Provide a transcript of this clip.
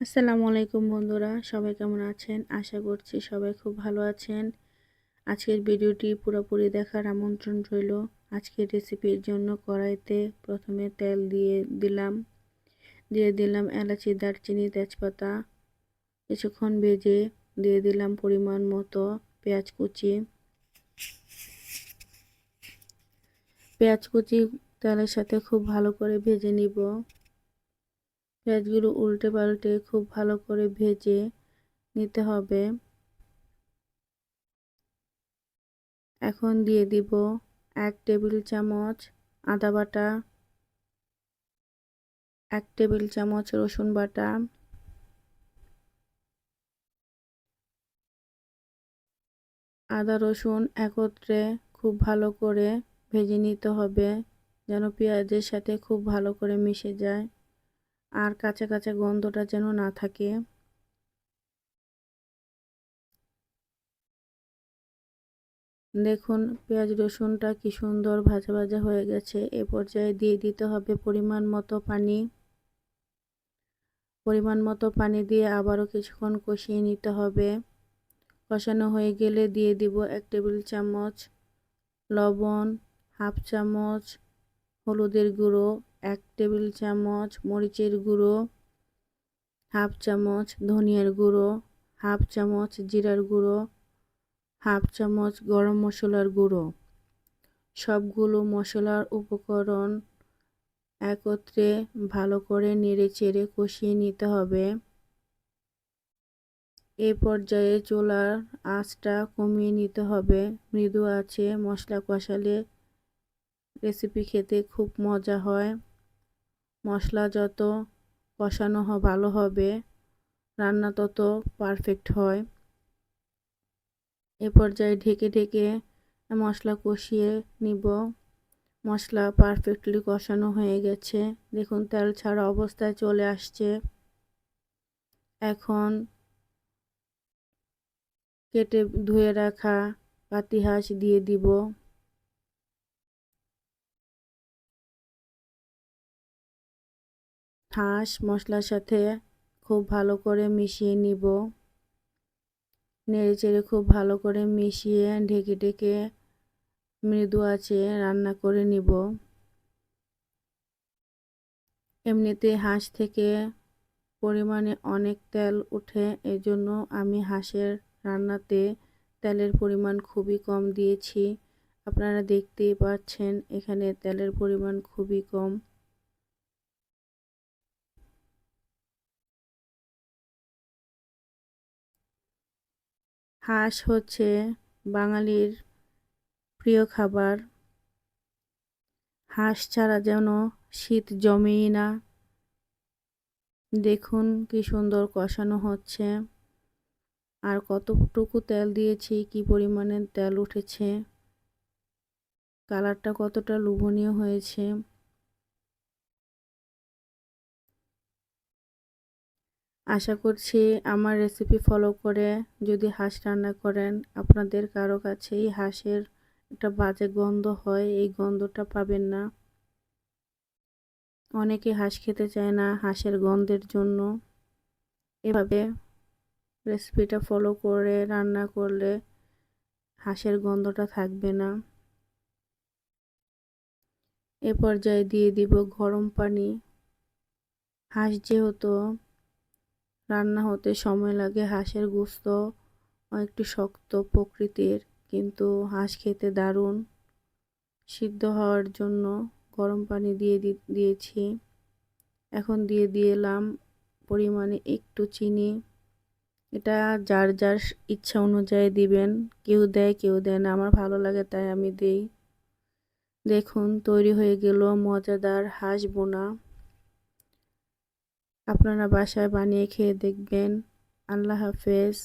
আসসালামু আলাইকুম বন্ধুরা, সবাই কেমন আছেন? আশা করছি সবাই খুব ভালো আছেন। আজকের ভিডিওটি পুরোপুরি দেখার আমন্ত্রণ রইল। আজকের রেসিপির জন্য কড়াইতে প্রথমে তেল দিয়ে দিলাম। দিয়ে দিলাম এলাচি, দারচিনি, তেজপাতা। কিছুক্ষণ ভেজে দিয়ে দিলাম পরিমাণ মতো পেঁয়াজ কুচি। পেঁয়াজ কুচি তেলের সাথে খুব ভালো করে ভেজে নিব। পেঁয়াজগুলো উল্টে পাল্টে খুব ভালো করে ভেজে নিতে হবে। এখন দিয়ে দিব এক টেবিল চামচ আদা বাটা, এক টেবিল চামচ রসুন বাটা, আদা রসুন একত্রে খুব ভালো করে ভেজে নিতে হবে যেন পেঁয়াজের সাথে খুব ভালো করে মিশে যায়। আর কাঁচা কাঁচা গন্ধটা যেন না থাকে। দেখুন, পেঁয়াজ রসুনটা কি সুন্দর ভাজা ভাজা হয়ে গেছে। এ পর্যায়ে দিয়ে দিতে হবে পরিমাণ মতো পানি। পরিমাণ মতো পানি দিয়ে আবারও কিছুক্ষণ কষিয়ে নিতে হবে। কষানো হয়ে গেলে দিয়ে দিব এক টেবিল চামচ লবণ, হাফ চামচ হলুদের গুঁড়ো এক টেবিল চামচ মরিচের গুঁড়ো, হাফ চামচ ধনিয়ার গুঁড়ো, হাফ চামচ জিরার গুঁড়ো, হাফ চামচ গরম মশলার গুঁড়ো। সবগুলো মশলার উপকরণ একত্রে ভালো করে নেড়ে চেড়ে কষিয়ে নিতে হবে। এ পর্যায়ে চোলার আঁচটা কমিয়ে নিতে হবে। মৃদু আছে মশলা কষালে রেসিপি খেতে খুব মজা হয়। মশলা যত কষানো ভালো হবে, রান্না তত পারফেক্ট হয়। এ পর্যায়ে ঢেকে ঢেকে মশলা কষিয়ে নিব। মশলা পারফেক্টলি কষানো হয়ে গেছে। দেখুন, তেল ছাড়া অবস্থায় চলে আসছে। এখন কেটে ধুয়ে রাখা পাতি হাঁস দিয়ে দিব। হাঁস মশলার সাথে খুব ভালো করে মিশিয়ে নিব। নেড়ে চেড়ে খুব ভালো করে মিশিয়ে ঢেকে ঢেকে মৃদু আছে রান্না করে নিব। এমনিতে হাঁস থেকে পরিমাণে অনেক তেল উঠে এজন্য আমি হাঁসের রান্নাতে তেলের পরিমাণ খুবই কম দিয়েছি। আপনারা দেখতেই পাচ্ছেন, এখানে তেলের পরিমাণ খুবই কম। হাঁস হচ্ছে বাঙালির প্রিয় খাবার। হাঁস ছাড়া যেন শীত জমেই না। দেখুন কি সুন্দর কষানো হচ্ছে। আর কতটুকু তেল দিয়েছি, কি পরিমাণে তেল উঠেছে। কালারটা কতটা লোভনীয় হয়েছে। আশা করছি আমার রেসিপি ফলো করে যদি হাঁস রান্না করেন, আপনাদের কারও কাছেই হাঁসের একটা বাজে গন্ধ হয়, এই গন্ধটা পাবেন না। অনেকে হাঁস খেতে চায় না হাঁসের গন্ধের জন্য। এভাবে রেসিপিটা ফলো করে রান্না করলে হাঁসের গন্ধটা থাকবে না। এ পর্যায়ে দিয়ে দিব গরম পানি। হাঁস যেহেতু রান্না হতে সময় লাগে, হাঁসের গোস্ত একটু শক্ত প্রকৃতির, কিন্তু হাঁস খেতে দারুণ সিদ্ধ হওয়ার জন্য গরম পানি দিয়ে দিয়েছি। এখন দিয়ে দিলাম পরিমাণে একটু চিনি। এটা যার যার ইচ্ছা অনুযায়ী দিবেন, কেউ দেয় কেউ দেয় না, আমার ভালো লাগে তাই আমি দিই। দেখুন, তৈরি হয়ে গেল মজাদার হাঁস বোনা। আপনারা বাসায় বানিয়ে খেয়ে দেখবেন। আল্লাহ হাফেজ।